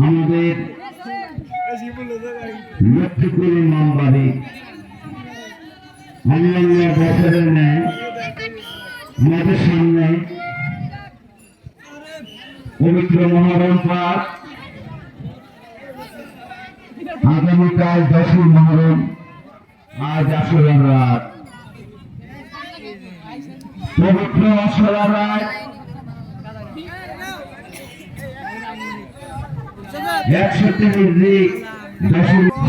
আমাদের লক্ষ্মীপুর ইমামবাড়ি অন্যান্য বছরের ন্যায় আমাদের সামনে পবিত্র মহরম পাঠ। আগামীকাল দশই মহরম। আজ আসরের রাত পবিত্র অসরা রাত একশো তিরিশ দিক গাছেদরা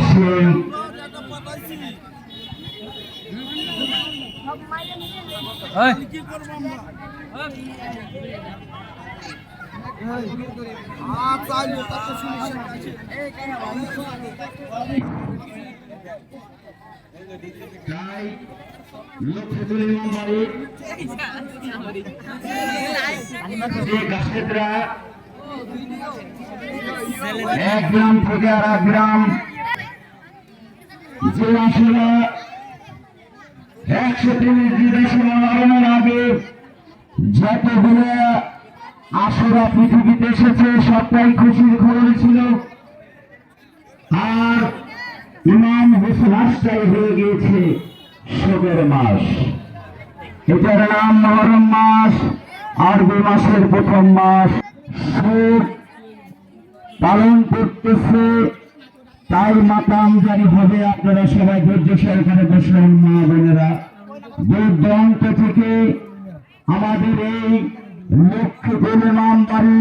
এক গ্রাম থেকে আর এক গ্রাম। যে আসলে একশো তিরিশ যতগুলো আসরা পৃথিবীতে এসেছে, সবটাই খুশির খবর ছিল। আর ইমাম হোসেন আসটাই হয়ে গিয়েছে শোকের মাস। এটার নাম মহরম মাস, আরবি মাসের প্রথম মাস। শোক পালন করতেছে, তাই মাতাম জারি হবে। আপনারা সবাই ধৈর্য সহকারে বসলেন মা বোনেরা। দূর দূরান্ত থেকে আমাদের এই লক্ষ্মী নাম বাড়ি